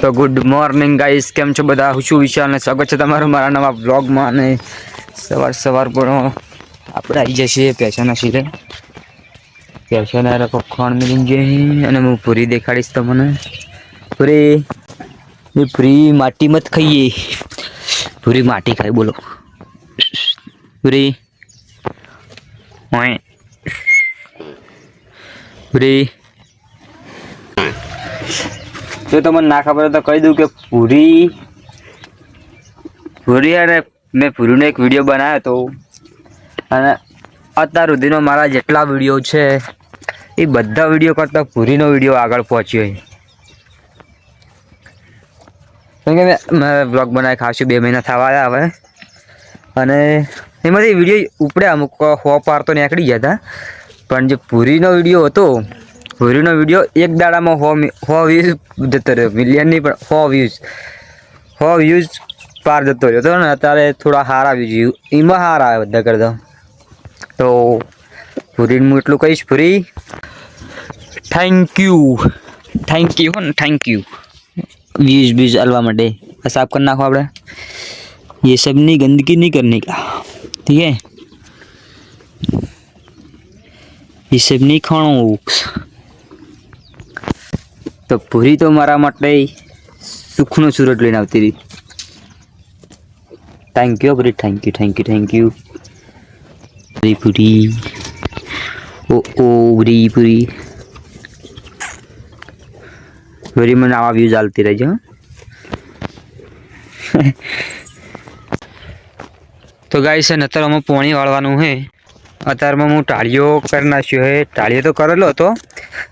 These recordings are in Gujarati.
તો ગુડ મોર્નિંગ ગાઈસ કેમ છો બધા? હું છું વિશાલ અને સ્વાગત છે તમારું મારા નવા બ્લોગમાં અને સવાર સવાર પણ આપણે આવી જઈએ પેશાના શીરે. પેશાના રખો ખણ મિલી ગઈ અને હું પૂરી દેખાડીશ તમને. પૂરી. એ પૂરી માટી મત ખાઈએ. પૂરી માટી ખાઈ બોલો. પૂરી. પૂરી. જો તમને ના ખબર હોય તો કહી દઉં કે પૂરી પૂરી અને મેં પૂરીનો એક વીડિયો બનાવ્યો હતો. અને અત્યાર સુધીનો મારા જેટલા વીડિયો છે, એ બધા વીડિયો કરતાં પૂરીનો વીડિયો આગળ પહોંચ્યો કેમ કે મેં બ્લોગ બનાવી ખાસું બે મહિના થવા આવ્યા હવે. અને એમાંથી વીડિયો ઉપડ્યા, અમુક હો પાર તો નીકળી ગયા હતા. પણ જે પૂરીનો વીડિયો હતો પૂરીનો વિડીયો એક દાડામાં હો મિ- હો વ્યૂઝ જતો રહ્યો મિલિયન નહીં પણ હો વ્યૂઝ હો વ્યૂઝ પાર જતો રહ્યો તો ને અત્યારે થોડા સારા વ્યૂઝ એમાં સારા આવે બધા કરતા તો પૂરીને હું એટલું કહીશ પૂરી થેન્ક યુ થેન્ક યુ હો ને થેન્ક યુ व्यूज व्यूज अलवा मटे बस साफ करना नाखो આપણે ये सब नहीं गंदगी नहीं करने का ठीक है ये सब नहीं खाणો તો પૂરી તો મારા માટે સુખનો સુરત લઈને આવતી હતી thank you Bhuri. Thank you thank you thank you Bhuri પૂરી ઓ ઓ, ભૂરી ભૂરી. ભૂરી મને આવા વ્યૂઝ ચાલતી રહેજો, હં. તો ગાઈ છે નતર અમે પોણી વાળવાનું છે અત્યારમાં હું ટાળીઓ કરી નાખ્યો હે. ટાળીઓ તો કરેલો હતો,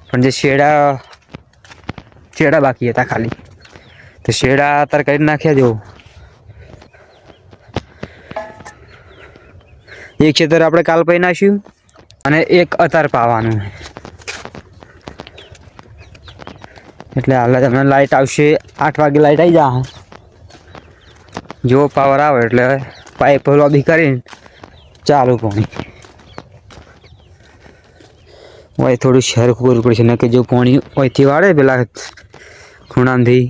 પણ જે શેડા શેડા બાકી હતા ખાલી. તો શેડા અત્યારે કરી નાખ્યા જો. એક ખેતર આપણે કાલ પાઈ નાખ્યું અને એક અતાર પાવાનું. એટલે હાલ તમને લાઈટ આવશે, આઠ વાગે લાઈટ આવી જા જો પાવર આવે એટલે પાઇપ લોબી કરીને ચાલુ પાણી. હોય થોડું શહેર કરવું પડશે ને કે જો પાણી હોયથી વાળે પેલા ખૂણામાંથી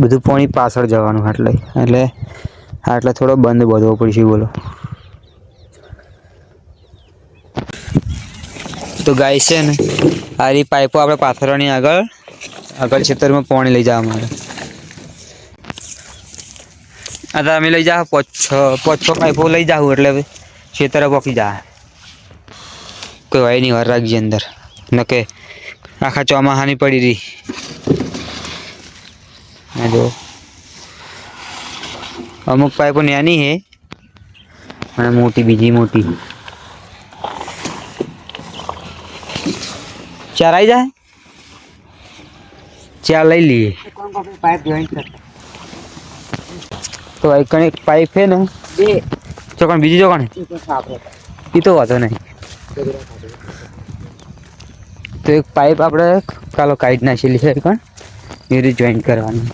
બધું પાણી પાછળ જવાનું એટલે. એટલે આટલે થોડો બંધ બધવો પડશે, બોલો. તો ગાય છે ને આ રી પાઇપો આપણે પાથરવાની આગળ આગળ ખેતરમાં પાણી લઈ જવા મારે આ તો અમે લઈ જાઓ, પાંચ છ પાંચ છ પાઇપો લઈ જાઉં એટલે ખેતરે પોકી જા કોઈ હોય નહીં વાર રાખજે અંદર. ન કે આખા ચોમાહાની પડી રહી આ જો અમુક પાઇપો નાની છે અને મોટી બીજી મોટી ચાર આવી જાય ચાર લઈ લઈએ પાઇપ જોઈન્ટ કર તો એક એક પાઇપ છે ને બે ચોકણ બીજી ચોકણ એ તો સાફ હતો એ તો વાંધો નહીં તો એક પાઇપ આપણે કાલો કાઢી નાખેલી છે પણ એ રીતે જોઈન્ટ કરવાની.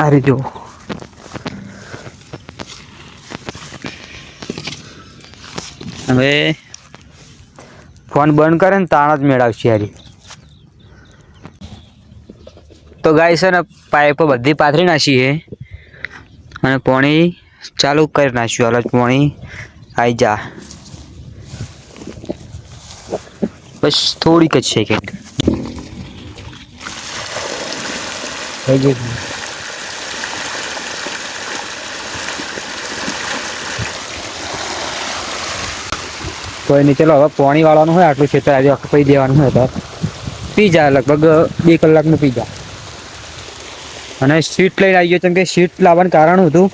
આ રીતે હવે ફોન બંધ કરે ને તાણ જ મેળવશે હારી. તો ગાય છે ને પાઇપો બધી પાથરી નાખી છે. અને પાણી ચાલુ કરી નાખ્યું. હાલ પાણી આવી જા. બસ થોડીક જ છે કંઈક થઈ ગયું. કોઈ નહીં, ચલો હવે પાણી વાળવાનું હોય, આટલું ખેતર આજે આખું પી દેવાનું હોય તો. પી જાય લગભગ બે કલાકનું પી જાય અને સીટ લઈને આવી ગયો કેમ કે સીટ લાવવાનું કારણ હતું.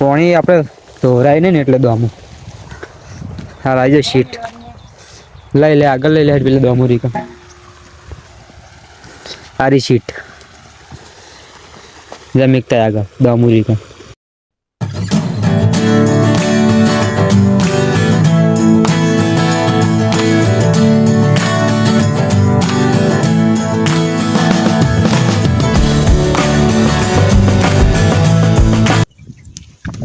પાણી આપણે ધોરાય નહીં ને એટલે દોમું. હા આવી જાય સીટ લઈ લે, આગળ લઈ લે પેલે દોમું કા આરી શીટ જમીકતા આગળ, દોમું કા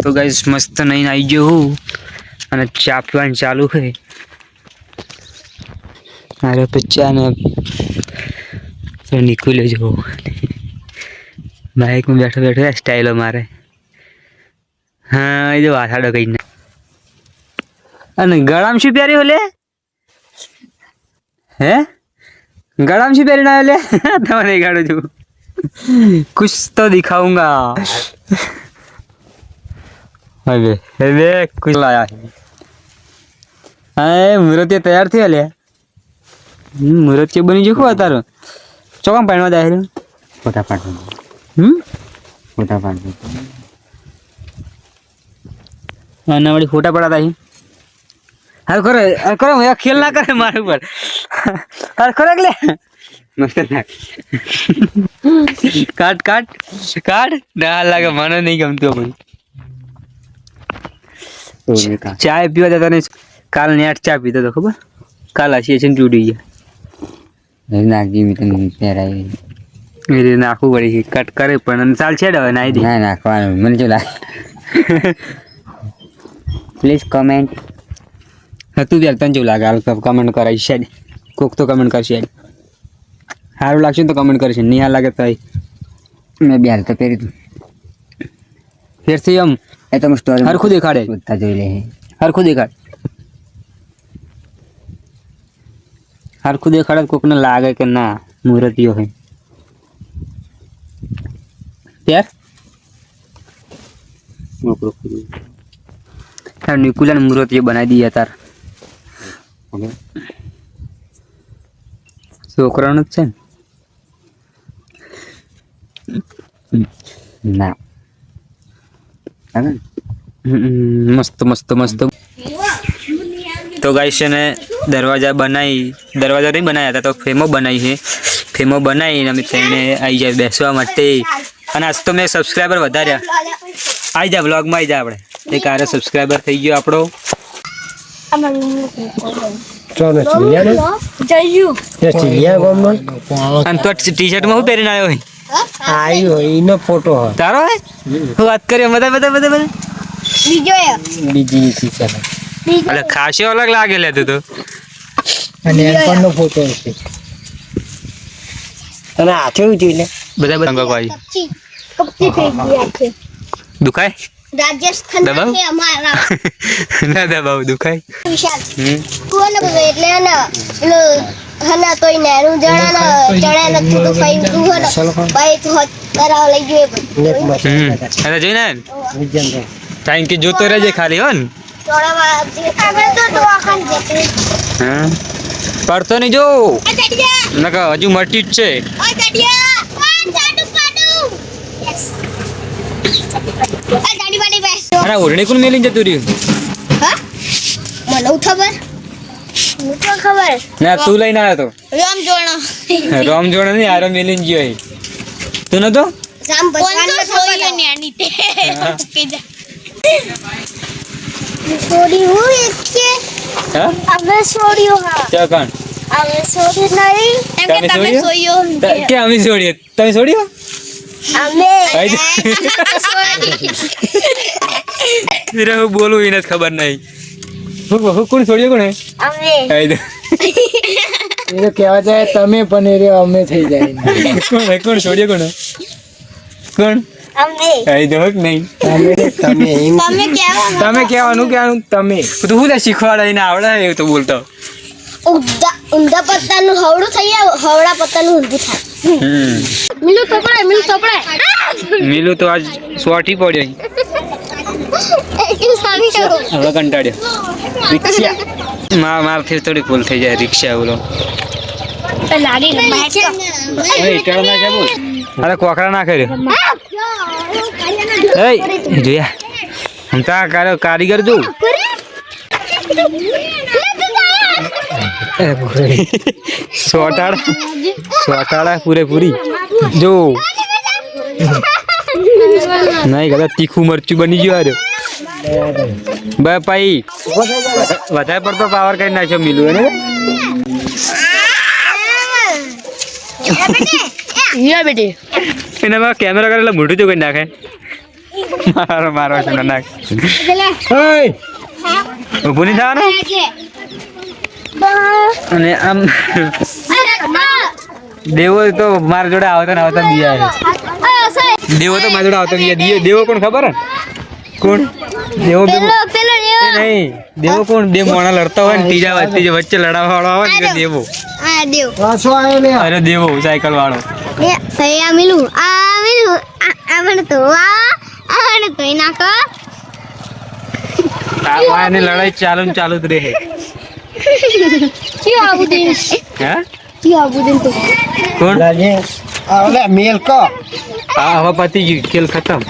તો ગાઈસ મસ્ત નહીં આવી ગયો હું. અને ચા પીવાનું ચાલુ છે અરે તો ચા ને તો નિકુલે જો બાઇકમાં બેઠો બેઠો સ્ટાઇલો મારે હા, એ જો વાસાડો કઈ ના અને ગળામાં શું પહેર્યું લે હે? ગળામાં શું પહેરીને આવ્યો લે તમને દેખાડું છું. કુછ તો દિખાऊंगा હવે હવે કુછ લાયા હા મુરત તૈયાર થયા લે હમ મુરત કે બની જખો તારો? ચોકમ પાણીમાં દાહેર ફોટા પાડવા હમ? ફોટા પાડવા અને વળી ફોટા પડાતા છે હાલ કરે હાલ કરો આ ખેલ ના કરે મારા ઉપર. હાલ કરે લે મસ્ત કાટ કાટ કાટ. ના લાગે મને નહીં ગમતું ભાઈ ચાય પીવા જતા નહીં. કાલ નેટ ચા પીતો તો ખબર? કાલ હસી છે તૂટી ગયા નાખી મી તને પહેરાવી એ રીતે. નાખવું પડી કટ કરે પણ ચાલ છે હવે નાઈ દે. ના નાખવાનું. મને જો લાગે? પ્લીઝ કમેન્ટ હતું ત્યારે તને જેવું લાગે. હાલ કમેન્ટ કરાવી છે કોક તો કમેન્ટ કરશે સારું લાગશે ને તો કમેન્ટ કરશે. નહીં હાલ લાગે તો મેં બે હાલ તો પહેરી દઉં ફેરથી એમ એ તમે સ્ટોરી હરખું દેખાડે. બધા જોઈ લે હરખું દેખાડ. હરખું દેખાડે કોકને લાગે કે ના મૂર્તિઓ હોય ત્યાર તાર નિકુલાને મૂર્તિઓ બનાવી દઈએ તાર છોકરાનો જ છે ને ના મસ્ત મસ્ત મસ્ત તો ગાઈશ છે ને દરવાજા બનાવી દરવાજા નહીં બનાવ્યા હતા તો ફેમો બનાવી છે. ફેમો બનાવીને અમે તેને આવી જાય બેસવા માટે. અને આજ તો મેં સબસ્ક્રાઈબર વધાર્યા. આવી જા બ્લોગમાં આવી જા આપણે. એક આરે સબસ્ક્રાઈબર થઈ ગયો આપણો. ટી તારો વાત કરીએ બધા બધા બધા? બધા બીજો એ. બીજી ટીચર ખાસી અલગ લાગે લે તું તો. અને એનપણનો ફોટો છે તને હાથે ઉઠી લે બધા બધા અંગકવાઈ કપચી કપચી થઈ ગયા છે. દુખાય? રાજસ્થાન છે અમારા. ના દબાવ દુખાય? વિશાલ. હમ. બધો એટલે ને પેલો હના તોય ને જણા ને ચણા ને થોડું ખાઈ તું કરાવ લઈ ગયો માં હમ. અરે જોઈને? કે જોતો રહેજે ખાલી હો ને. ચોળામાં જે આગળ તો દવાખાન જતી હા? પડતો નહીં જો. ચડિયા હજુ મટી જ છે. અને ઓઢણી કોણ મેલીને જતું રહ્યું? હા મને ખબર ખબર ના તું લઈને આવ્યો રામ જોણો તો. રોમ નહીં આરો મેલીન ગયો તું નતો? રામ ભગવાન ને ખબર ન્યાની તે સોડી હું એક કે હા? અમે સોડ્યો હા. ચા કાણ? અમે સોડી નહીં. એમ તમે સોડ્યો? સોયો કે. અમે છોડીએ તમે છોડ્યો અમે. હું બોલું એને જ ખબર નહીં. હું કોણ છોડ્યો કોને અમે. એ તો કહેવા જાય તમે પણ એ અમે થઈ જાય. કોણ કોણ છોડ્યો કોને કોણ કે તમે. તમે તમે કેવા કહેવાનું કહેવાનું તમે. તો હું શીખવાડાઈને આવડે એવું તો બોલતો. ઊંધા ઊંધા પત્તાનું હવડું થઈ જાય હવડા પત્તાનું ઊંધું થાય. હમ. મિલું થપડાય મિલું થપડાય. તો આજ સોટી પડ્યો હવે કંટાળ્યો. રિક્ષા. માર મારથી થોડી ભૂલ થઈ જાય રિક્ષા બોલો. લાડી અરે કોકરા ના કર્યો. એ જોયા. હમ તો આ કારો- કારીગર જો સોટાડા સોટાડા પૂરેપૂરી. જો. નહીં કદાચ તીખું મરચું બની ગયું આર્યો બે ભાઈ વધારે પડતો પાવર કરી નાખ્યો મિલું એને યા બેટી. એનામાં કેમેરા કરેલા મોઢું જો કરી નાખે. મારો મારો છે ના નાખ ઓય નહીં થવાનું? અને આમ દેવો તો મારા જોડે આવતા ને આવતા બી આવે આ સાહેબ દેવો તો મારા જોડે આવતા બીજા દેવો કોણ ખબર હે? કોણ? દેવો નહીં. દેવો કોણ? બે મોણા લડતા હોય ને ત્રીજા ત્રીજા વચ્ચે લડાવા વાળો આવે ને દેવો. આ દેવ. પાછો આવ્યો લે અરે દેવો સાયકલ વાળો આ મિલું આ મિલું આ આવણ તો આ આવણ ધોઈ નાખો તાવાની લડાઈ ચાલુ ને ચાલુ જ રહે. ક્યો આવું દે હે? ક્યો આવું દે તો? કોણ? લાગે. આ ઓલે મેલ કો આ હવે પતી ગયું ખેલ ખતમ.